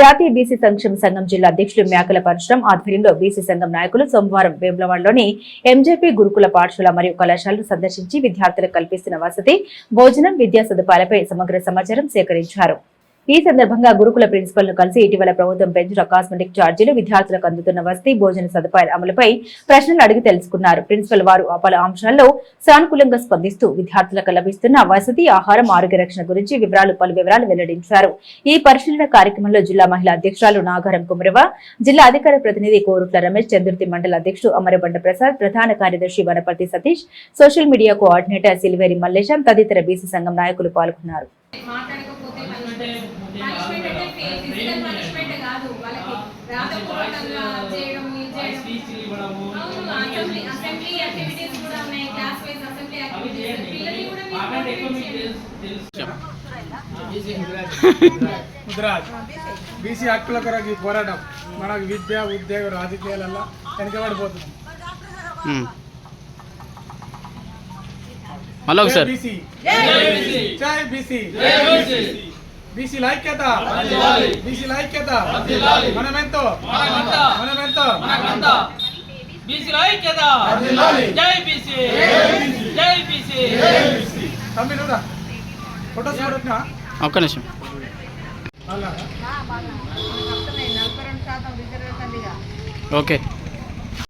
జాతీయ బీసీ సంక్షేమ సంఘం జిల్లా అధ్యక్షులు మేకల పరశురం ఆధ్వర్యంలో బీసీ సంఘం నాయకులు సోమవారం వేములవాడలోని ఎంజేపీ గురుకుల పాఠశాల మరియు కళాశాలను సందర్శించి విద్యార్థులకు కల్పిస్తున్న వసతి భోజనం విద్యా సదుపాయాలపై సమగ్ర సమాచారం సేకరించారు. ఈ సందర్భంగా గురుకుల ప్రిన్సిపల్ను కలిసి ఇటీవల ప్రభుత్వం పెంచిన కాస్మెటిక్ ఛార్జీలు విద్యార్థులకు అందుతున్న వస్తీ భోజన సదుపాయాల అమలుపై ప్రశ్నలు అడిగి తెలుసుకున్నారు. ప్రిన్సిపల్ వారు ఆ పలు అంశాల్లో సానుకూలంగా స్పందిస్తూ విద్యార్థులకు లభిస్తున్న వసతి ఆహారం ఆరోగ్య రక్షణ గురించి వివరాలు పలు వివరాలు వెల్లడించారు. ఈ పరిశీలన కార్యక్రమంలో జిల్లా మహిళా అధ్యక్షురాలు నాగారం కుమరవ జిల్లా అధికార ప్రతినిధి కోరుట్ల రమేష్ చంద్రుతి మండల అధ్యక్షుడు అమరబండ ప్రసాద్ ప్రధాన కార్యదర్శి Wanaparthy Satish social media coordinator Silveri Mallesham తదితర బీసీ సంఘం నాయకులు పాల్గొన్నారు. మాట్లాడకపోతే పనిష్మెంట్ అంటే ఫిజికల్ పనిష్మెంట్ కాదు. వాళ్ళకి రాతపూర్వకంగా చేయడం ఇది చేయడం. అవును అసెంబ్లీ అసెంబ్లీ యాక్టివిటీస్ కూడా ఉన్నాయి క్లాస్ వైజ్ అసెంబ్లీ యాక్టివిటీస్ పిల్లల్ని కూడా మీరు motivate చేయండి. ముద్రాజ్ బీసీ హక్కుల కొరకు పోరాటం. మనకు విద్య ఉద్యోగ రాజకీయాలలో వెనుకబడిపోతుంది. మళ్ళీ ఒకసారి బీసీ. జై బీసీ. బీసీ ఐక్యత. బీసీ ఐక్యత. మనమెంతో. మనమెంతో. బీసీల ఐక్యత. జై బీసీ. జై బీసీ. తమ్మి నువ్వురా ఫోటోస్ చూడొచ్చిన ఒక్క నిమిషం. ఓకే.